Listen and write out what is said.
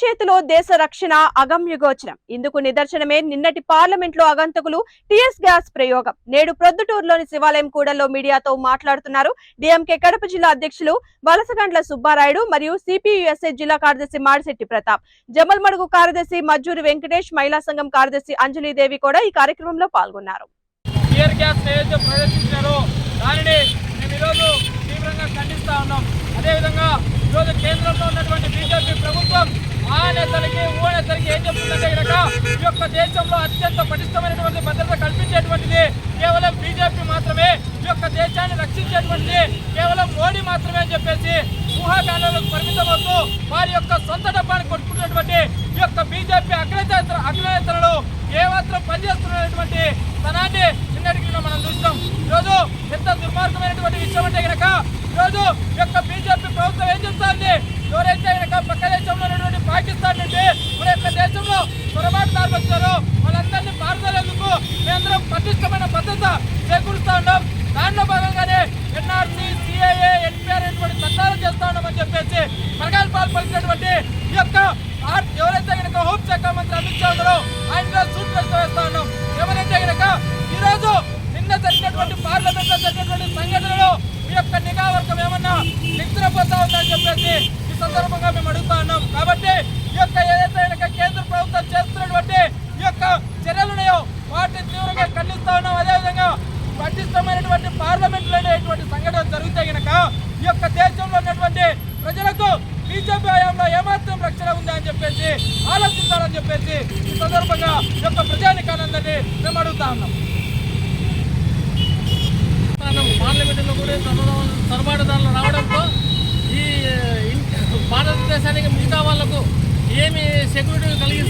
చేతిలో దేశ రక్షణ అగమ్యగోచరం ఇందుకు నిదర్శనమే నిన్నటి పార్లమెంట్లో అగంతకులు టీఎస్ గ్యాస్ ప్రయోగం. నేడు ప్రొద్దుటూరులోని శివాలయం కూడల్లో మీడియాతో మాట్లాడుతున్నారు. డిఎంకే కడప జిల్లా అధ్యక్షులు వలసగండ్ల సుబ్బారాయుడు మరియు సిపియుఎస్ఏ జిల్లా కార్యదర్శి మాడిశెట్టి ప్రతాప్. జమల్మడుగు కార్యదర్శి మజ్జూరి వెంకటేష్ మహిళా సంఘం కార్యదర్శి అంజలీదేవి కూడా ఈ కార్యక్రమంలో పాల్గొన్నారు. దానిని మేము ఈరోజు తీవ్రంగా ఖండిస్తా ఉన్నాం. ఈరోజు కేంద్రంలో ఉన్నటువంటి బీజేపీ ప్రభుత్వం ఆ నేతలకి ఊ నేతలకి ఏం చెప్తుందంటే కనుక ఈ యొక్క దేశంలో అత్యంత పటిష్టమైనటువంటి భద్రత కల్పించేటువంటిది కేవలం బీజేపీ మాత్రమే ఈ యొక్క దేశాన్ని రక్షించేటువంటిది కేవలం మోడీ మాత్రమే అని చెప్పేసి ఊహాగానాలకు పరిమితమవుతూ వారి యొక్క సొంత డబ్బాన్ని కొట్టుకున్నటువంటి ఈ యొక్క బీజేపీ అగ్రనేత అగ్రనేతలు ఏమాత్రం పనిచేస్తున్నటువంటి తనాన్ని నిన్నటికి మనం చూస్తాం ఈరోజు ఎంత దుర్మార్గమైనటువంటి విషయం అంటే కనుక ఈరోజు ఈ యొక్క బీజేపీ ప్రభుత్వం ఏం చెప్తాంది ఎవరైతే కనుక పక్క దేశంలో ఉన్నటువంటి పాకిస్తాన్ నుండి మన పొరపాటు దేశంలో పొరపాటుదారులు వాళ్ళందరినీ పారదలేందుకు మేమందరం పటిష్టమైన భద్రత చేకూరుస్తా ఉన్నాం దాంట్లో భాగంగానే ఎన్ఆర్సీ సిఐఏ ఎన్పిఆర్ అనేటువంటి చట్టాలు చేస్తా ఉన్నామని చెప్పేసి ప్రగల్భాలు పలికినటువంటి ఈ యొక్క ఎవరైతే కనుక హోంశాఖ మంత్రి అమిత్ షా ఉన్నారో ఆయన మీద సూట్ ప్రశ్న వేస్తా ఉన్నాం ఎవరైతే కనుక ఈ రోజు నిన్న జరిగినటువంటి పార్లమెంట్లో జరిగినటువంటి సంఘటనలో మీ యొక్క నిఘా వర్గం ఏమన్నా నిద్రపోతా ఉందని చెప్పేసి ఈ సందర్భంగా మేము అడుగుతా ఉన్నాం. కాబట్టి ఈ యొక్క ఏదైతే కనుక కేంద్ర ప్రభుత్వం చేస్తున్నటువంటి ఈ యొక్క చర్యలు ఉన్నాయో వాటిని తీవ్రంగా ఖండిస్తా ఉన్నాం అదేవిధంగా పటిష్టమైనటువంటి పార్లమెంట్లో ఇటువంటి సంఘటనలు జరిగితే గనక ఈ యొక్క దేశంలో ఉన్నటువంటి ప్రజలకు బీజేపీ హయాంలో ఏమాత్రం రక్షణ ఉందా అని చెప్పేసి ఆలోచించాలని చెప్పేసి ఈ సందర్భంగా యొక్క ప్రజానికానందరినీ మేము అడుగుతా ఉన్నాం. పార్లమెంటులో కూడా సొరబాటుదారులు రావడంతో ఈ భారతదేశానికి మిగతా వాళ్ళకు ఏమి సెక్యూరిటీ కలిగి